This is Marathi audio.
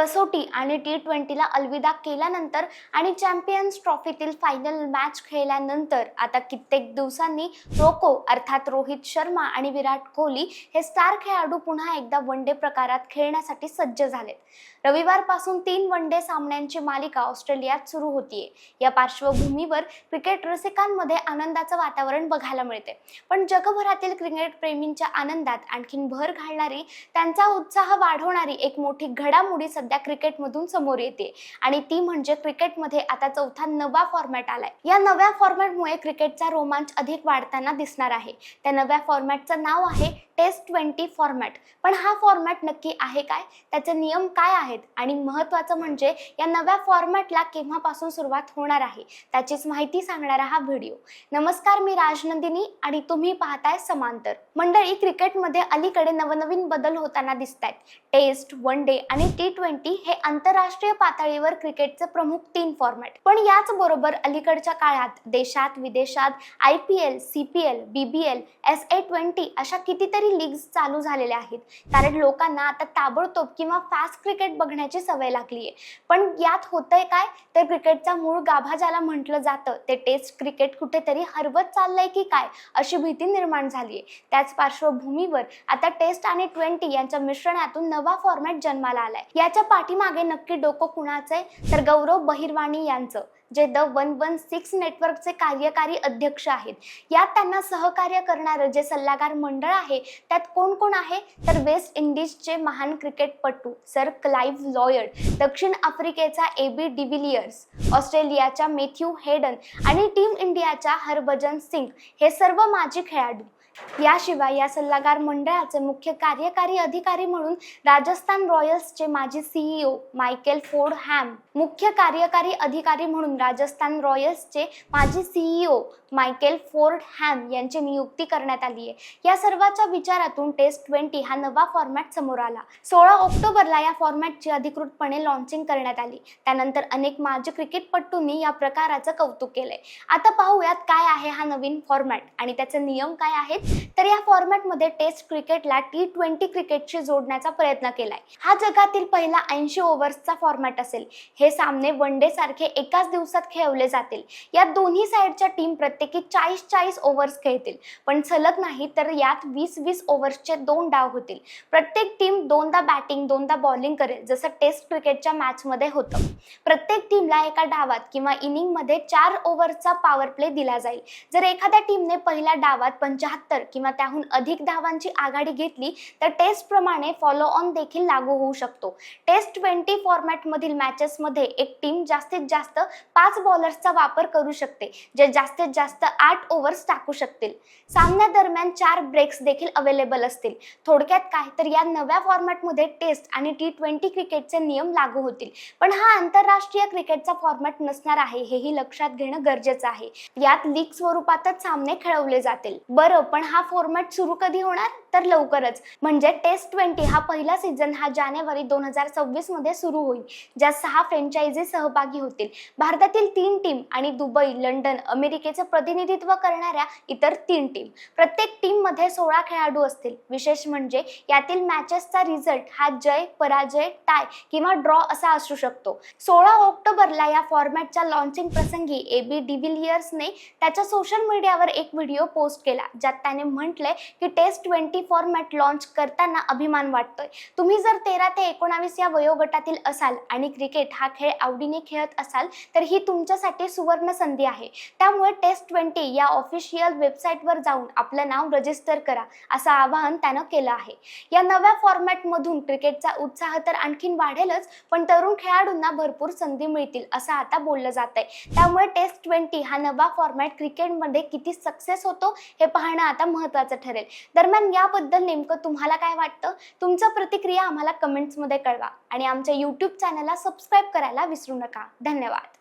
कसोटी आणि टी ट्वेंटीला अलविदा केल्यानंतर आणि चॅम्पियन्स ट्रॉफीतील फायनल मॅच खेळल्यानंतर आता कित्येक दिवसांनी रोको अर्थात रोहित शर्मा आणि विराट कोहली हे स्टार खेळाडू पुन्हा एकदा वन डे प्रकारात खेळण्यासाठी सज्ज झालेत. रविवारपासून तीन वन डे सामन्यांची मालिका ऑस्ट्रेलियात सुरू होतीये. या पार्श्वभूमीवर क्रिकेट रसिकांमध्ये आनंदाचं वातावरण बघायला मिळते पण जगभरातील क्रिकेट प्रेमींच्या आनंदात आणखीन भर घालणारी त्यांचा उत्साह वाढवणारी एक मोठी घडामोडी सध्या क्रिकेटमधून समोर येते. आणि ती म्हणजे क्रिकेटमध्ये आता चौथा नवा फॉर्मॅट आलाय. या नव्या फॉर्मॅटमुळे क्रिकेटचा रोमांच अधिक वाढताना दिसणार आहे. त्या नव्या फॉर्मॅटचं नाव आहे टेस्ट ट्वेंटी फॉर्मॅट पण हा फॉर्मॅट नक्की आहे काय? त्याचे नियम काय आहेत? आणि महत्त्वाचं म्हणजे या नव्या फॉर्मॅटला केव्हापासून सुरुवात होणार आहे? त्याचीच माहिती सांगणारा हा व्हिडिओ नमस्कार मी राजनंदिनी आणि तुम्ही पाहताय समांतर. मंडळी क्रिकेटमध्ये अलीकडे नवनवीन बदल होताना दिसत आहेत टेस्ट वन डे आणि टी ट्वेंटी हे आंतरराष्ट्रीय पातळीवर क्रिकेटचे प्रमुख तीन फॉर्मॅट पण याच बरोबर अलीकडच्या काळात देशात विदेशात I P L C P L B B L S A twenty अशा कितीतरी लीग्स चालू झालेल्या आहेत. कारण लोकांना आता ताबडतोब किंवा फास्ट क्रिकेट बघण्याची सवय लागली आहे पण यात होतंय काय? तर क्रिकेटचा मूळ गाभा ज्याला म्हटलं जातं ते टेस्ट क्रिकेट कुठेतरी हरवत चाललंय की काय? अशी भीती निर्माण झाली आहे त्याच पार्श्वभूमीवर आता टेस्ट आणि ट्वेंटी यांच्या मिश्रणातून नवा फॉर्मॅट जन्माला आलाय. याच्या पाठीमागे नक्की डोकं कुणाचं आहे? तर गौरव बहिरवाणी यांचं जे द वन वन सिक्स नेटवर्कचे कार्यकारी अध्यक्ष आहेत. यात त्यांना सहकार्य करणारं जे सल्लागार मंडळ आहे त्यात कोण कोण आहे? तर वेस्ट इंडिजचे महान क्रिकेटपटू सर क्लाइव्ह लॉयड दक्षिण आफ्रिकेचा ए बी डिव्हिलियर्स ऑस्ट्रेलियाच्या मेथ्यू हेडन आणि टीम इंडियाच्या हरभजन सिंग हे सर्व माजी खेळाडू. याशिवाय या सल्लागार मंडळाचे मुख्य कार्यकारी अधिकारी म्हणून राजस्थान रॉयल्सचे माजी सीईओ मायकेल फोर्ड हॅम मुख्य कार्यकारी अधिकारी म्हणून राजस्थान रॉयल्सचे माजी सीईओ मायकेल फोर्ड हॅम यांची नियुक्ती करण्यात आली आहे. या सर्वाच्या विचारातून टेस्ट ट्वेंटी हा नवा फॉर्मॅट समोर आला. सोळा ऑक्टोबरला या फॉर्मॅटची अधिकृतपणे लॉन्चिंग करण्यात आली. त्यानंतर अनेक माजी क्रिकेटपटूंनी या प्रकाराचं कौतुक केलंय. आता पाहूयात काय आहे हा नवीन फॉर्मॅट आणि त्याचे नियम काय आहेत? तर या फॉर्मॅटमध्ये टेस्ट क्रिकेटला टी ट्वेंटी क्रिकेटशी जोडण्याचा प्रयत्न केलाय. हा जगातील पहिला ऐंशी ओव्हर्सचा फॉर्मॅट असेल. हे सामने वन डे सारखे एकाच दिवसात खेळवले जातील. या दोन्ही साईडच्या टीम प्रत्येकी चाळीस चाळीस ओव्हर्स खेळतील. पण सलग नाही तर यात वीस वीस ओव्हर्सचे दोन डाव होतील. प्रत्येक टीम दोनदा बॅटिंग दोनदा बॉलिंग करेल जसं टेस्ट क्रिकेटच्या मॅचमध्ये होतं. प्रत्येक टीमला एका डावात किंवा इनिंगमध्ये चार ओव्हरचा पॉवर प्ले दिला जाईल. जर एखाद्या टीमने पहिल्या डावात पंच्याहत्तर किंवा त्याहून अधिक धावांची आघाडी घेतली तर टेस्ट प्रमाणे फॉलो ऑन देखील लागू होऊ शकतो. टेस्ट ट्वेंटी फॉर्मॅटमधील मॅचेसमध्ये एक टीम जास्तीत जास्त पाच बॉलर्सचा वापर करू शकते जे जास्तीत जास्त आठ ओव्हर्स टाकू शकतील. सामन्यादरम्यान चार ब्रेक्स देखील अवेलेबल असतील. थोडक्यात काय तर या नव्या फॉर्मॅटमध्ये टेस्ट आणि टी ट्वेंटी क्रिकेटचे नियम लागू होतील. पण हा आंतरराष्ट्रीय क्रिकेटचा फॉर्मॅट नसणार आहे हेही लक्षात घेणं गरजेचं आहे. यात लीग स्वरूपातच सामने खेळवले जातील. बरं पण हा फॉर्मॅट सुरू कधी होणार? तर लवकरच. म्हणजे टेस्ट ट्वेंटी हा पहिला सीझन हा जानेवारी दोन हजार सव्वीसमध्ये सुरू होईल ज्यात सहा फ्रँचायझी सहभागी होतील. भारतातील तीन टीम आणि दुबई लंडन अमेरिकेचे प्रतिनिधित्व करणाऱ्या इतर तीन टीम प्रत्येक टीममध्ये सोळा खेळाडू असतील. विशेष म्हणजे यातील मॅचेसचा रिझल्ट हा जय पराजय टाय किंवा ड्रॉ असा असू शकतो. सोळा ऑक्टोबरला या फॉर्मॅटच्या लॉन्चिंग प्रसंगी ए बी डिव्हिलियर्सने त्याच्या सोशल मीडियावर एक व्हिडिओ पोस्ट केला ज्यात त्याने म्हटलंय की टेस्ट ट्वेंटी फॉर्मॅट लॉन्च करताना अभिमान वाटतोय. तुम्ही जर तेरा ते एकोणावीस या वयोगटातील असाल आणि क्रिकेट हा खेळ आवडीने खेळत असाल तर ही तुमच्यासाठी सुवर्ण संधी आहे. त्यामुळे टेस्ट ट्वेंटी या ऑफिशियल वेबसाईटवर जाऊन आपलं नाव रजिस्टर करा असं आवाहन त्यानं केलं आहे. या नव्या फॉर्मॅटमधून क्रिकेटचा उत्साह तर आणखीन वाढेलच पण तरुण खेळाडूंना भरपूर संधी मिळतील असं आता बोललं जात आहे त्यामुळे टेस्ट ट्वेंटी हा नवा फॉर्मॅट क्रिकेटमध्ये किती सक्सेस होतो हे पाहणं आता आता महत्त्वाचं ठरेल. दरम्यान याबद्दल नेमकं तुम्हाला काय वाटतं? तुमचं प्रतिक्रिया आम्हाला कमेंट्समध्ये कळवा. आणि आमच्या यूट्यूब चॅनलला सबस्क्राईब करायला विसरू नका. धन्यवाद.